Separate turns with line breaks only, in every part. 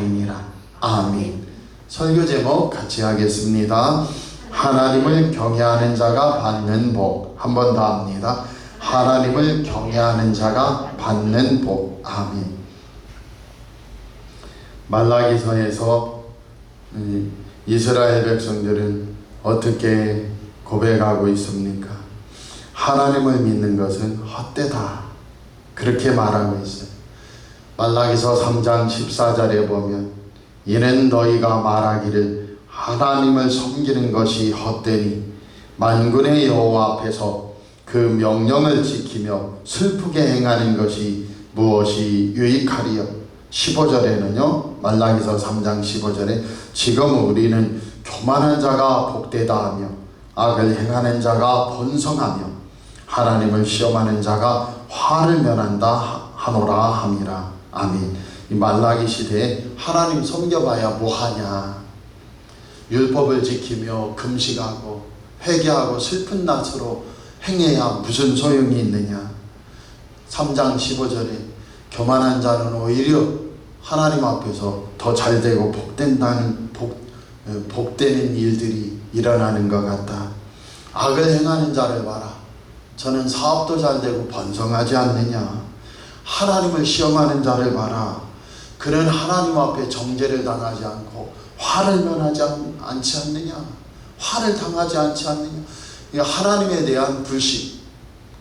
이니라. 아멘. 설교 제목 같이 하겠습니다. 하나님을 경외하는 자가 받는 복. 한 번 더 합니다. 하나님을 경외하는 자가 받는 복. 아멘. 말라기서에서 이 이스라엘 백성들은 어떻게 고백하고 있습니까? 하나님을 믿는 것은 헛되다. 그렇게 말하고 있어요. 말라기서 3장 14절에 보면 이는 너희가 말하기를 하나님을 섬기는 것이 헛되니 만군의 여호와 앞에서 그 명령을 지키며 슬프게 행하는 것이 무엇이 유익하리요? 15절에는요 말라기서 3장 15절에 지금 우리는 교만한 자가 복되다 하며 악을 행하는 자가 번성하며 하나님을 시험하는 자가 화를 면한다 하노라 함이라 아멘. 이 말라기 시대에 하나님 섬겨봐야 뭐하냐. 율법을 지키며 금식하고 회개하고 슬픈 낯으로 행해야 무슨 소용이 있느냐. 3장 15절에 교만한 자는 오히려 하나님 앞에서 더 잘되고 복된다는 복, 어, 복되는 일들이 일어나는 것 같다. 악을 행하는 자를 봐라. 저는 사업도 잘되고 번성하지 않느냐. 하나님을 시험하는 자를 봐라. 그는 하나님 앞에 정죄를 당하지 않고 화를 면하지 않, 않지 않느냐. 화를 당하지 않지 않느냐. 이 하나님에 대한 불신.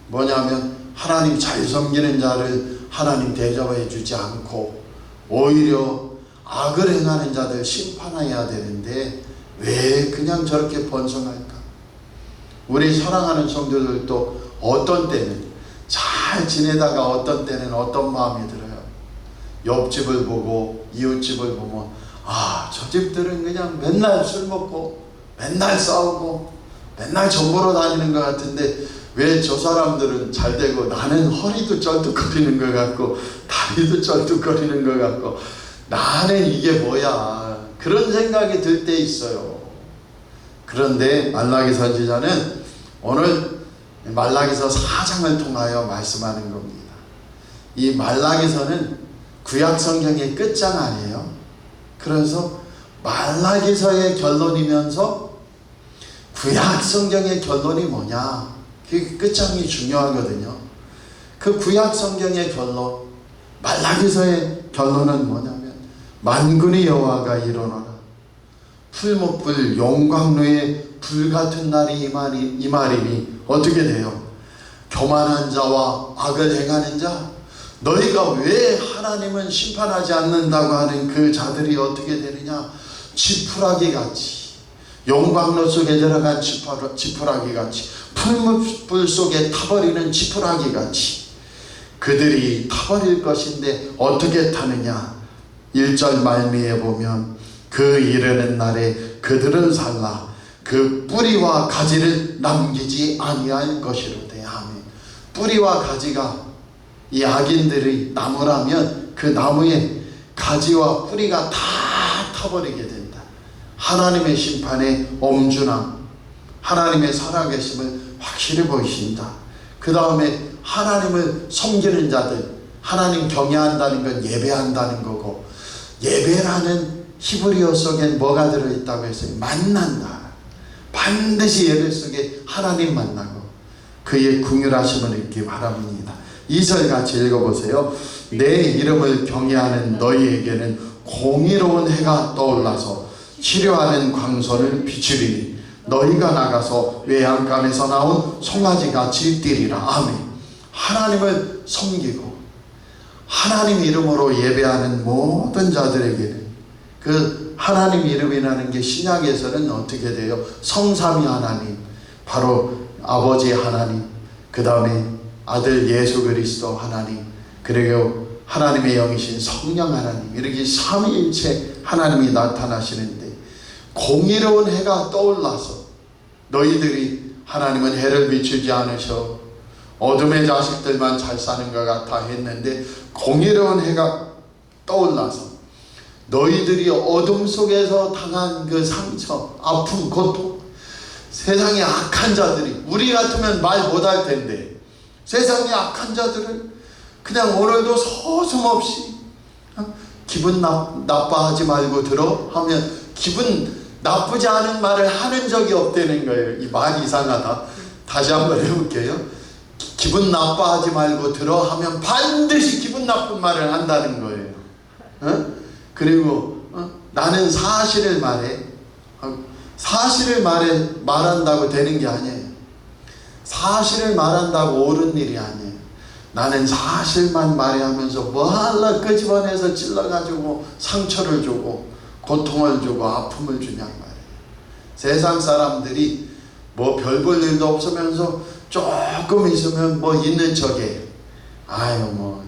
뭐냐면 하나님 잘 섬기는 자를 하나님 대접해 주지 않고 오히려 악을 행하는 자들 심판해야 되는데 왜 그냥 저렇게 번성할까? 우리 사랑하는 성도들도 어떤 때는 잘 지내다가 어떤 때는 어떤 마음이 들어요. 옆집을 보고 이웃집을 보면 아, 저 집들은 그냥 맨날 술 먹고 맨날 싸우고 맨날 정보로 다니는 것 같은데 왜 저 사람들은 잘 되고 나는 허리도 쩔뚝거리는 것 같고 다리도 쩔뚝거리는 것 같고 나는 이게 뭐야 그런 생각이 들 때 있어요. 그런데 말라기 선지자는 오늘 말라기서 4장을 통하여 말씀하는 겁니다. 이 말라기서는 구약 성경의 끝장 아니에요. 그래서 말라기서의 결론이면서 구약 성경의 결론이 뭐냐? 그 끝장이 중요하거든요. 그 구약 성경의 결론, 말라기서의 결론은 뭐냐면 만군의 여호와가 일어나라. 풀목불 용광로의 불같은 날이 이말이, 이말이니 어떻게 돼요? 교만한 자와 악을 행하는 자 너희가 왜 하나님은 심판하지 않는다고 하는 그 자들이 어떻게 되느냐? 지푸라기 같이 용광로 속에 들어간 지푸라기 같이 풀무불 속에 타버리는 지푸라기 같이 그들이 타버릴 것인데 어떻게 타느냐? 1절 말미에 보면 그 이르는 날에 그들은 살라 그 뿌리와 가지를 남기지 아니할 것이로되 아멘. 뿌리와 가지가 이 악인들의 나무라면 그 나무의 가지와 뿌리가 다 타버리게 된다. 하나님의 심판의 엄준함, 하나님의 살아계심을 확실히 보이신다. 그 다음에 하나님을 섬기는 자들, 하나님 경외한다는 건 예배한다는 거고 예배라는 히브리어 속엔 뭐가 들어있다고 했어요? 만난다. 반드시 예배 속에 하나님 만나고 그의 궁휼하심을 잊기 바랍니다. 2절 같이 읽어보세요. 내 이름을 경외하는 너희에게는 공의로운 해가 떠올라서 치료하는 광선을 비추리니 너희가 나가서 외양간에서 나온 송아지같이 뛰리라. 아멘. 하나님을 섬기고 하나님 이름으로 예배하는 모든 자들에게는 그 하나님 이름이라는 게 신약에서는 어떻게 돼요? 성삼위 하나님, 바로 아버지 하나님, 그 다음에 아들 예수 그리스도 하나님, 그리고 하나님의 영이신 성령 하나님, 이렇게 삼위일체 하나님이 나타나시는데 공의로운 해가 떠올라서 너희들이 하나님은 해를 비추지 않으셔 어둠의 자식들만 잘 사는 것 같아 했는데 공의로운 해가 떠올라서 너희들이 어둠 속에서 당한 그 상처, 아픔, 고통, 세상의 악한 자들이 우리 같으면 말 못할 텐데 세상의 악한 자들은 그냥 오늘도 서슴없이 어? 기분 나, 나빠하지 말고 들어 하면 기분 나쁘지 않은 말을 하는 적이 없다는 거예요. 이 말 이상하다. 다시 한번 해볼게요. 기- 기분 나빠하지 말고 들어 하면 반드시 기분 나쁜 말을 한다는 거예요. 어? 그리고 어? 나는 사실을 말해. 어, 사실을 말해 말한다고 되는 게 아니에요. 사실을 말한다고 옳은 일이 아니에요. 나는 사실만 말해하면서 뭐 하려 끄집어내서 찔러가지고 상처를 주고 고통을 주고 아픔을 주냔 말이에요. 세상 사람들이 뭐 별 볼 일도 없으면서 조금 있으면 뭐 있는 척에 아유 뭐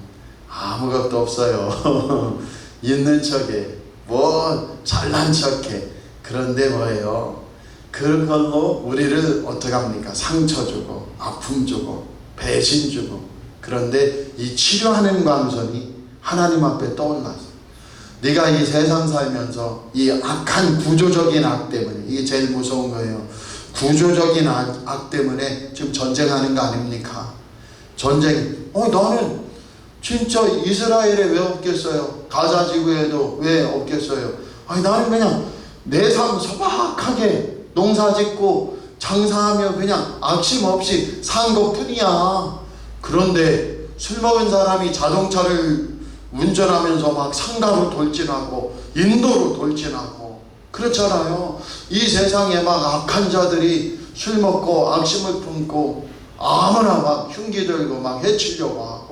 아무것도 없어요. 있는 척에 뭐 잘난 척해. 그런데 뭐예요? 그런 걸로 우리를 어떻게 합니까? 상처 주고 아픔 주고 배신 주고 그런데 이 치료하는 광선이 하나님 앞에 떠올라서 네가 이 세상 살면서 이 악한 구조적인 악 때문에 이게 제일 무서운 거예요. 구조적인 악, 악 때문에 지금 전쟁하는 거 아닙니까? 전쟁. 어 나는 진짜 이스라엘에 왜 없겠어요? 가자 지구에도 왜 없겠어요? 아니 나는 그냥 내 삶 소박하게 농사 짓고 장사하며 그냥 악심 없이 산 것뿐이야. 그런데 술 먹은 사람이 자동차를 운전하면서 막 상가로 돌진하고 인도로 돌진하고 그렇잖아요. 이 세상에 막 악한 자들이 술 먹고 악심을 품고 아무나 막 흉기 들고 막 해치려고 하고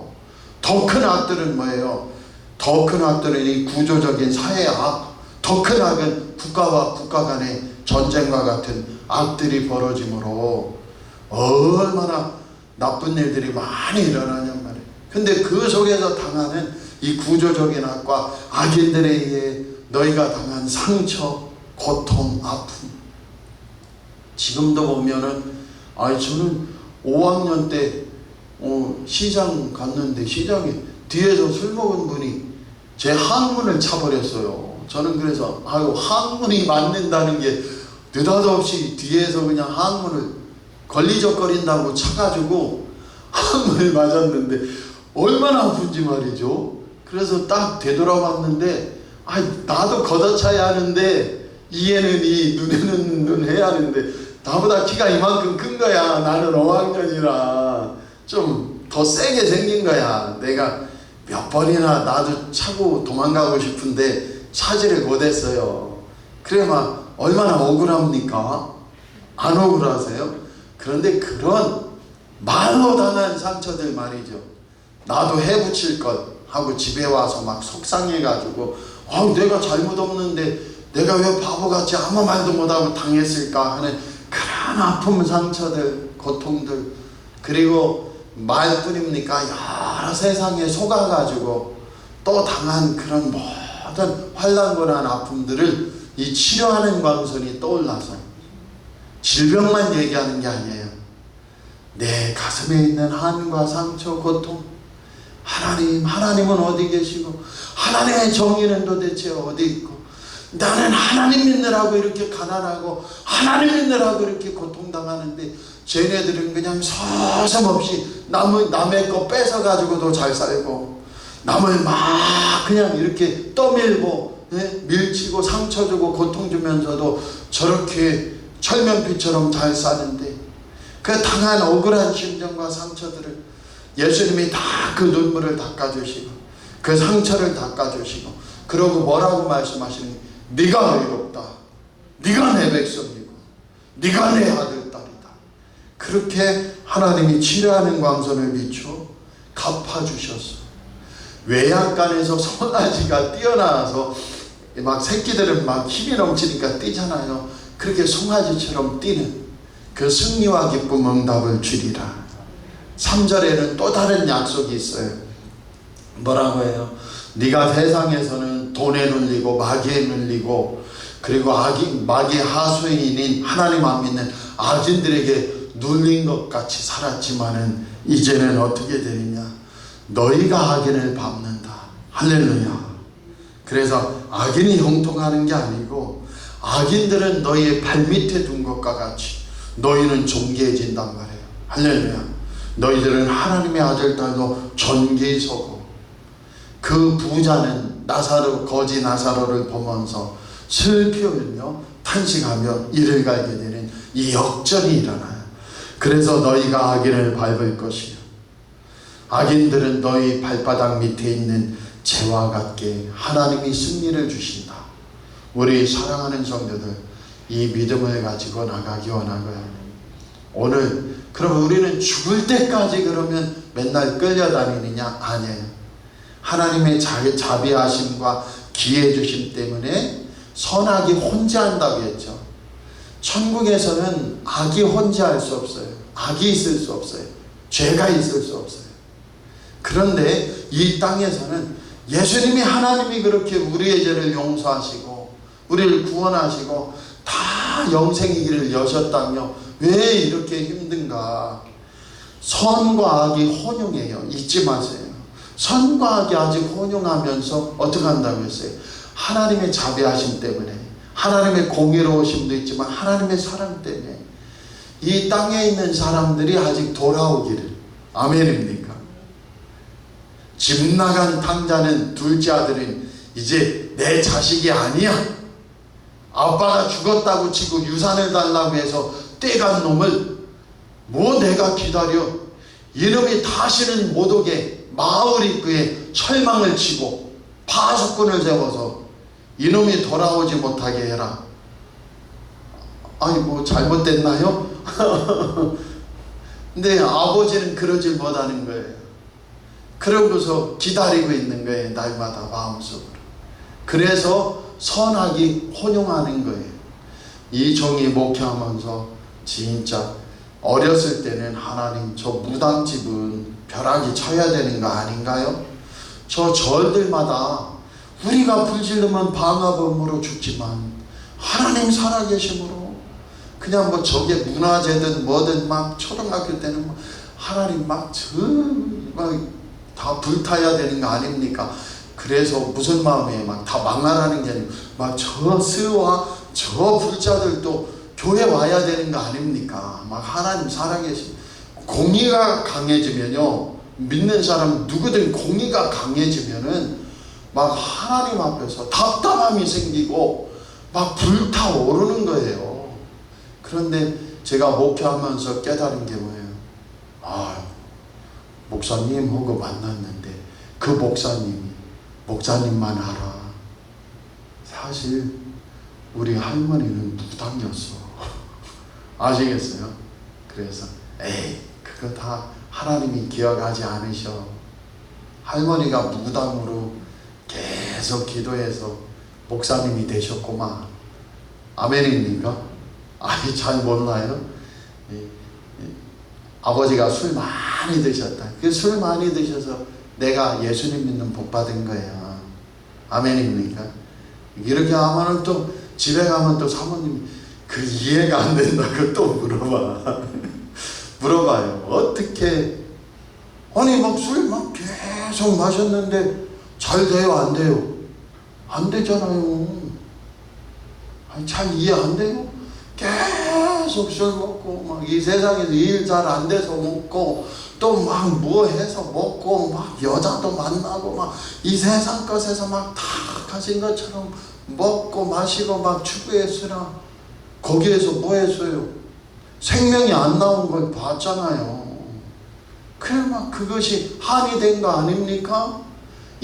더 큰 악들은 뭐예요? 더 큰 악들은 이 구조적인 사회 악, 더 큰 악은 국가와 국가 간의 전쟁과 같은 악들이 벌어지므로 얼마나 나쁜 일들이 많이 일어나냔 말이에요. 근데 그 속에서 당하는 이 구조적인 악과 악인들에 의해 너희가 당한 상처, 고통, 아픔. 지금도 보면은 아니 저는 5학년 때 어, 시장 갔는데 시장에 뒤에서 술 먹은 분이 제 항문을 차버렸어요. 저는 그래서 아유 항문이 맞는다는 게 느닷없이 뒤에서 그냥 항문을 걸리적거린다고 차가지고 항문을 맞았는데 얼마나 아픈지 말이죠. 그래서 딱 되돌아봤는데 아 나도 걷어차야 하는데 이에는 이 눈에는 눈 해야 하는데 나보다 키가 이만큼 큰 거야. 나는 5학년이라 좀 더 세게 생긴 거야. 내가 몇 번이나 나도 차고 도망가고 싶은데 차지를 못했어요. 그래 막 얼마나 억울합니까? 안 억울하세요? 그런데 그런 말로 당한 상처들 말이죠. 나도 해붙일 것 하고 집에 와서 막 속상해가지고 아 내가 잘못 없는데 내가 왜 바보같이 아무 말도 못하고 당했을까 하는 그런 아픔 상처들 고통들 그리고 말뿐입니까 여러 세상에 속아가지고 또 당한 그런 모든 환란 고난 아픔들을 이 치료하는 광선이 떠올라서 질병만 얘기하는 게 아니에요. 내 가슴에 있는 한과 상처, 고통. 하나님, 하나님은 어디 계시고, 하나님의 정의는 도대체 어디 있고, 나는 하나님 믿느라고 이렇게 가난하고, 하나님 믿느라고 이렇게 고통당하는데, 쟤네들은 그냥 서슴없이 남의, 남의 거 뺏어가지고도 잘 살고, 남을 막 그냥 이렇게 떠밀고, 예? 밀치고 상처 주고 고통 주면서도 저렇게 철면피처럼 잘 사는데, 그 당한 억울한 심정과 상처들을 예수님이 다 그 눈물을 닦아주시고 그 상처를 닦아주시고 그러고 뭐라고 말씀하시는 네가 의롭다. 네가 내 백성이고 네가 내 아들 그렇게 하나님이 치료하는 광선을 비추어 갚아주셨어 외양간에서 송아지가 뛰어나와서 막 새끼들은 막 힘이 넘치니까 뛰잖아요 그렇게 송아지처럼 뛰는 그 승리와 기쁨 응답을 주리라 3절에는 또 다른 약속이 있어요. 뭐라고 해요? 네가 세상에서는 돈에 눌리고 마귀에 눌리고 그리고 악이 마귀의 하수인인 하나님 안 믿는 악인들에게 눌린 것 같이 살았지만은 이제는 어떻게 되느냐? 너희가 악인을 밟는다. 할렐루야. 그래서 악인이 형통하는 게 아니고 악인들은 너희의 발밑에 둔 것과 같이 너희는 존귀해진단 말이에요. 할렐루야. 너희들은 하나님의 아들 딸도 존귀히 서고 그 부자는 나사로 거지 나사로를 보면서 슬피 울며 탄식하며 이를 갈게 되는 이 역전이 일어나요. 그래서 너희가 악인을 밟을 것이요 악인들은 너희 발바닥 밑에 있는 재와 같게 하나님이 승리를 주신다. 우리 사랑하는 성도들 이 믿음을 가지고 나가기 원하고요. 오늘 그럼 우리는 죽을 때까지 그러면 맨날 끌려다니느냐? 아니에요. 하나님의 자- 자비하심과 기회 주심 때문에 선악이 혼재한다고 했죠. 천국에서는 악이 혼재할 수 없어요. 악이 있을 수 없어요. 죄가 있을 수 없어요. 그런데 이 땅에서는 예수님이 하나님이 그렇게 우리의 죄를 용서하시고 우리를 구원하시고 다 영생의 길을 여셨다며 왜 이렇게 힘든가? 선과 악이 혼용해요. 잊지 마세요. 선과 악이 아직 혼용하면서 어떻게 한다고 했어요? 하나님의 자비하심 때문에 하나님의 공의로우심도 있지만 하나님의 사랑 때문에 이 땅에 있는 사람들이 아직 돌아오기를 아멘입니까? 집 나간 탕자는 둘째 아들은 이제 내 자식이 아니야. 아빠가 죽었다고 치고 유산을 달라고 해서 떼간 놈을 뭐 내가 기다려 이놈이 다시는 못 오게 마을 입구에 철망을 치고 파수꾼을 세워서 이놈이 돌아오지 못하게 해라. 아니 뭐 잘못됐나요? 근데 아버지는 그러질 못하는 거예요. 그러고서 기다리고 있는 거예요. 날마다 마음속으로. 그래서 선악이 혼용하는 거예요. 이 종이 목회하면서 진짜 어렸을 때는 하나님 저 무당집은 벼락이 쳐야 되는 거 아닌가요? 저 절들마다 우리가 불지르면 방화범으로 죽지만 하나님 살아계심으로 그냥 뭐 저게 문화재든 뭐든 막 초등학교 때는 막 하나님 막저막다 불타야 되는 거 아닙니까? 그래서 무슨 마음이에요? 막다 망하라는 게 아니고 막 저 스와 저 불자들도 교회 와야 되는 거 아닙니까? 막 하나님 살아계신 공의가 강해지면요 믿는 사람 누구든 공의가 강해지면은 막 하나님 앞에서 답답함이 생기고 막 불타오르는 거예요. 그런데 제가 목회하면서 깨달은 게 뭐예요? 아, 목사님하고 만났는데 그 목사님이 목사님만 알아. 사실 우리 할머니는 무당이었어. 아시겠어요? 그래서 에이 그거 다 하나님이 기억하지 않으셔. 할머니가 무당으로 계속 기도해서 목사님이 되셨구만. 아멘입니까? 아니 잘 몰라요. 이- 이 아버지가 술 많이 드셨다. 그 술 많이 드셔서 내가 예수님 믿는 복 받은 거야. 아멘입니까? 이렇게 하면은 또 집에 가면 또 사모님 그 이해가 안 된다고 또 물어봐. 물어봐요. 어떻게 아니 막 술막 계속 마셨는데 잘 돼요 안 돼요? 안 되잖아요. 아니 잘 이해 안 돼요? 계속 술 먹고 막 이 세상에서 일 잘 안 돼서 먹고 또 막 뭐 해서 먹고 막 여자도 만나고 막 이 세상 것에서 막 다 가진 것처럼 먹고 마시고 막 추구했으나 거기에서 뭐 했어요? 생명이 안 나온 걸 봤잖아요. 그래 막 그것이 한이 된 거 아닙니까?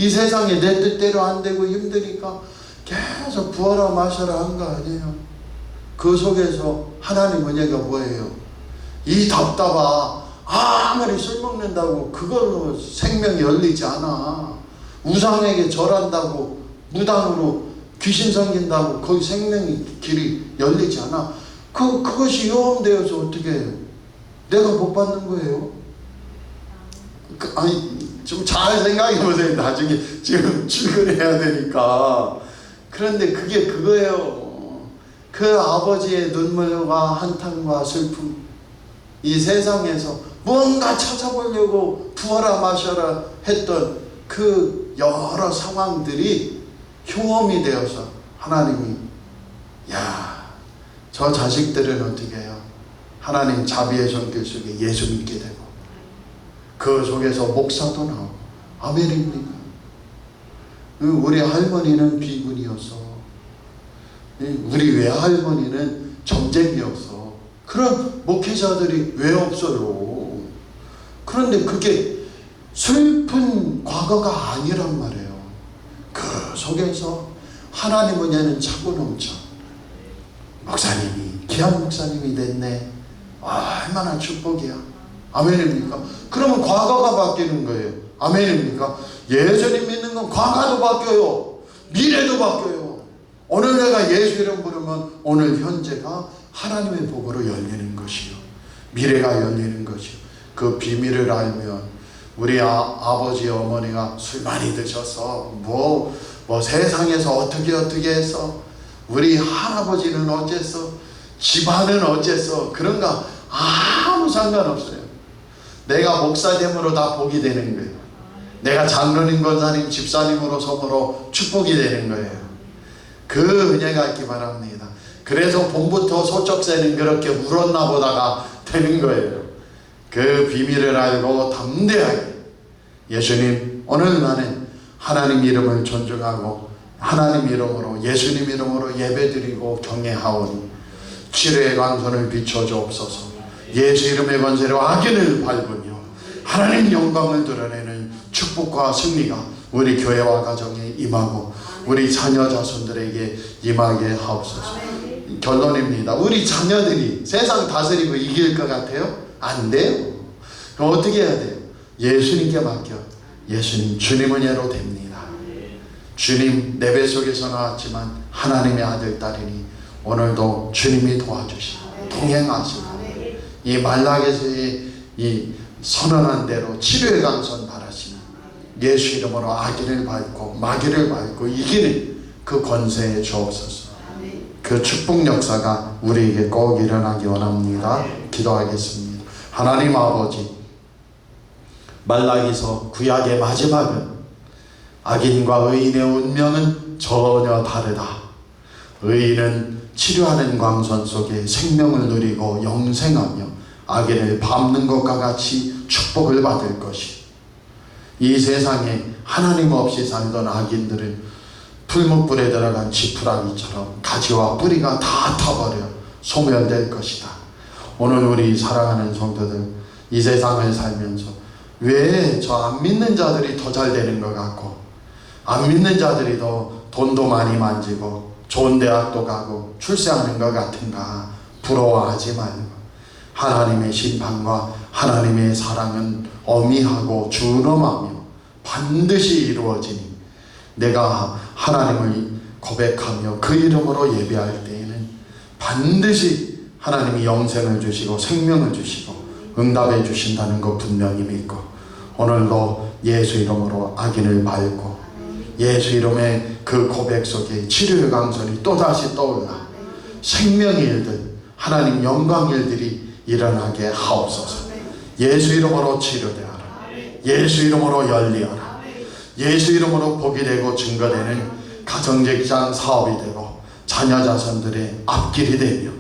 이 세상에 내 뜻대로 안 되고 힘드니까 계속 부어라 마셔라 한 거 아니에요. 그 속에서 하나님 은혜가 뭐예요? 이 답답아 아무리 술 먹는다고 그걸로 생명이 열리지 않아. 우상에게 절한다고 무당으로 귀신 섬긴다고 거기 생명이 길이 열리지 않아. 그 그것이 요험되어서 어떻게 해요? 내가 못 받는 거예요. 그, 아니 좀 잘 생각해 보세요. 나중에 지금 출근해야 되니까. 그런데 그게 그거예요. 그 아버지의 눈물과 한탄과 슬픔, 이 세상에서 뭔가 찾아보려고 부어라 마셔라 했던 그 여러 상황들이 효험이 되어서 하나님이 야, 저 자식들은 어떻게 해요? 하나님 자비의 손길 속에 예수 믿게 되고 그 속에서 목사도 나오고 아멘입니까? 우리 할머니는 비군이었어. 우리 외할머니는 전쟁이었어. 그런 목회자들이 왜 없어요? 그런데 그게 슬픈 과거가 아니란 말이에요. 그 속에서 하나님 은혜는 차고 넘쳐. 목사님이 귀한 목사님이 됐네. 아, 얼마나 축복이야. 아멘입니까? 그러면 과거가 바뀌는 거예요. 아멘입니까? 예전에 믿는 건 과거도 바뀌어요. 미래도 바뀌어요. 오늘 내가 예수 이름 부르면 오늘 현재가 하나님의 복으로 열리는 것이요. 미래가 열리는 것이요. 그 비밀을 알면 우리 아, 아버지 어머니가 술 많이 드셔서 뭐, 뭐 세상에서 어떻게 어떻게 해서 우리 할아버지는 어째서 집안은 어째서 그런가 아무 상관없어요. 내가 목사됨으로 다 복이 되는 거예요. 내가 장로님, 권사님, 집사님으로 섬으로 축복이 되는 거예요. 그 은혜가 있기 바랍니다. 그래서 봄부터 소쩍새는 그렇게 울었나 보다가 되는 거예요. 그 비밀을 알고 담대하게 예수님 오늘 나는 하나님 이름을 존중하고 하나님 이름으로 예수님 이름으로 예배드리고 경외하오니 치료의 광선을 비춰주옵소서 예수 이름의 권세로 악인을 밟으며 하나님 영광을 드러내는 축복과 승리가 우리 교회와 가정에 임하고 우리 자녀 자손들에게 임하게 하옵소서. 결론입니다. 우리 자녀들이 세상 다스리고 이길 것 같아요? 안 돼요. 그럼 어떻게 해야 돼요? 예수님께 맡겨 예수님 주님 은혜로 됩니다. 주님 내 뱃속에서 나왔지만 하나님의 아들 딸이니 오늘도 주님이 도와주시고 동행하시고 이 말락에서의 이 선언한 대로 치료의 강선 바라시는 예수 이름으로 악인을 밟고 마귀를 밟고 이기는 그 권세에 주옵소서. 그 축복 역사가 우리에게 꼭 일어나기 원합니다. 기도하겠습니다. 하나님 아버지 말라기서 구약의 마지막은 악인과 의인의 운명은 전혀 다르다. 의인은 치료하는 광선 속에 생명을 누리고 영생하며 악인을 밟는 것과 같이 축복을 받을 것이. 이 세상에 하나님 없이 살던 악인들은 풀무불에 들어간 지푸라기처럼 가지와 뿌리가 다 타버려 소멸될 것이다. 오늘 우리 사랑하는 성도들 이 세상을 살면서 왜 저 안 믿는 자들이 더 잘 되는 것 같고 안 믿는 자들이 더 돈도 많이 만지고 좋은 대학도 가고 출세하는 것 같은가 부러워하지 말고 하나님의 심판과 하나님의 사랑은 어미하고 준엄하며 반드시 이루어지니 내가 하나님을 고백하며 그 이름으로 예배할 때에는 반드시 하나님이 영생을 주시고 생명을 주시고 응답해 주신다는 것 분명히 믿고 오늘도 예수 이름으로 악인을 밟고 예수 이름의 그 고백 속에 치료의 강선이 또다시 떠올라 생명의 일들 하나님 영광 일들이 일어나게 하옵소서. 예수 이름으로 치료되어라. 예수 이름으로 열리어라. 예수 이름으로 복이 되고 증거되는 가정직장 사업이 되고 자녀 자손들의 앞길이 되며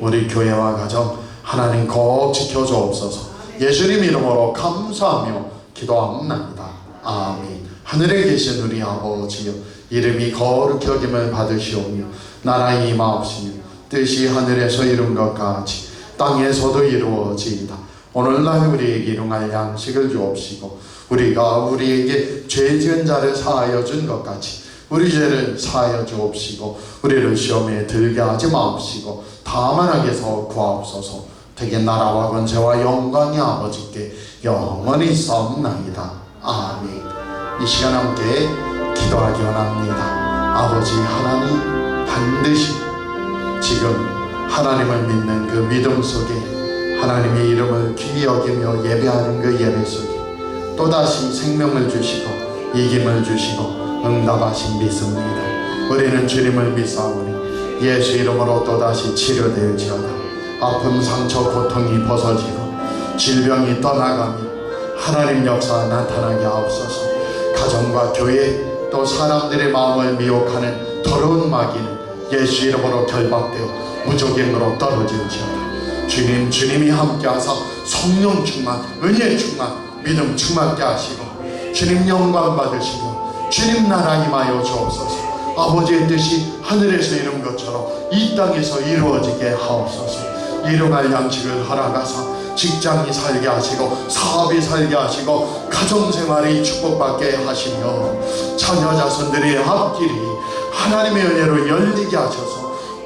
우리 교회와 가정 하나님 꼭 지켜주옵소서. 예수님 이름으로 감사하며 기도합니다. 아멘. 하늘에 계신 우리 아버지여 이름이 거룩히 여김을 받으시오며 나라의 임하옵시며 뜻이 하늘에서 이룬 것 같이 땅에서도 이루어지이다 오늘날 우리에게 일용할 양식을 주옵시고 우리가 우리에게 죄 지은 자를 사하여 준 것 같이 우리 죄를 사하여 주옵시고 우리를 시험에 들게 하지 마옵시고 다만 악에서 구하옵소서. 되게 나라와 권세와 영광이 아버지께 영원히 싸움나이다. 아멘. 이 시간 함께 기도하기 원합니다. 아버지 하나님 반드시 지금 하나님을 믿는 그 믿음 속에 하나님의 이름을 귀히 여기며 예배하는 그 예배 속에 또다시 생명을 주시고 이김을 주시고 응답하신 믿습니다. 우리는 주님을 믿사오니 예수 이름으로 또다시 치료되지어다. 아픔, 상처, 고통이 벗어지고 질병이 떠나가며 하나님 역사 나타나게 하옵소서. 가정과 교회 또 사람들의 마음을 미혹하는 더러운 마귀는 예수 이름으로 결박되어 무적행으로 떨어질지어다. 주님 주님이 함께하사 성령 충만 은혜 충만 믿음 충만케 하시고 주님 영광 받으시고 주님 나라 임하여 주옵소서 아버지의 뜻이 하늘에서 이룬 것처럼 이 땅에서 이루어지게 하옵소서 일용할 양식을 허락하사 직장이 살게 하시고 사업이 살게 하시고 가정생활이 축복받게 하시며 자녀 자손들의 앞길이 하나님의 은혜로 열리게 하셔서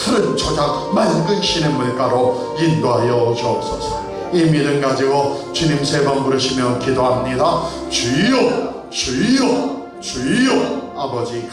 푸른 초장 맑은 신의 물가로 인도하여 주옵소서. 이 믿음 가지고 주님 세 번 부르시며 기도합니다. 주여 주여 주여 아버지